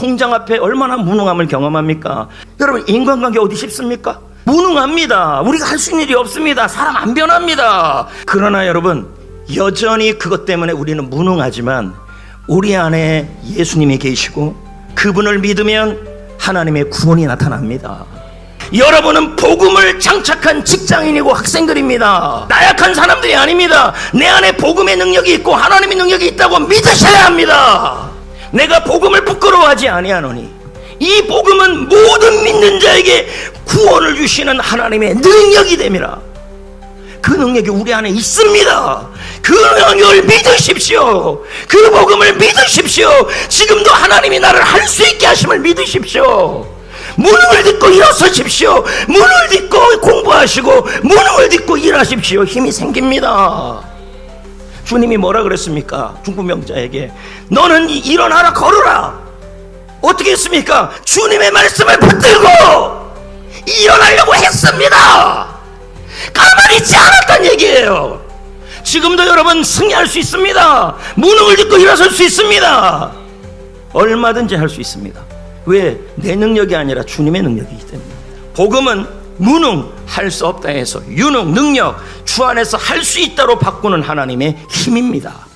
통장 앞에 얼마나 무능함을 경험합니까? 여러분 인간관계 어디 쉽습니까? 무능합니다. 우리가 할 수 있는 일이 없습니다. 사람 안 변합니다. 그러나 여러분 여전히 그것 때문에 우리는 무능하지만 우리 안에 예수님이 계시고 그분을 믿으면 하나님의 구원이 나타납니다. 여러분은 복음을 장착한 직장인이고 학생들입니다. 나약한 사람들이 아닙니다. 내 안에 복음의 능력이 있고 하나님의 능력이 있다고 믿으셔야 합니다. 내가 복음을 부끄러워하지 아니하노니 이 복음은 모든 믿는 자에게 구원을 주시는 하나님의 능력이 됨이라. 그 능력이 우리 안에 있습니다. 그 능력을 믿으십시오. 그 복음을 믿으십시오. 지금도 하나님이 나를 할 수 있게 하심을 믿으십시오. 무능을 듣고 일어서십시오. 무능을 듣고 공부하시고 무능을 듣고 일하십시오. 힘이 생깁니다. 주님이 뭐라 그랬습니까? 중부명자에게 너는 일어나라 걸어라. 어떻게 했습니까? 주님의 말씀을 붙들고 일어나려고 했습니다. 가만히 있지 않았단 얘기예요. 지금도 여러분 승리할 수 있습니다. 무능을 듣고 일어설 수 있습니다. 얼마든지 할 수 있습니다. 왜? 내 능력이 아니라 주님의 능력이기 때문에. 복음은 무능 할 수 없다 해서 유능 능력 주 안에서 할 수 있다로 바꾸는 하나님의 힘입니다.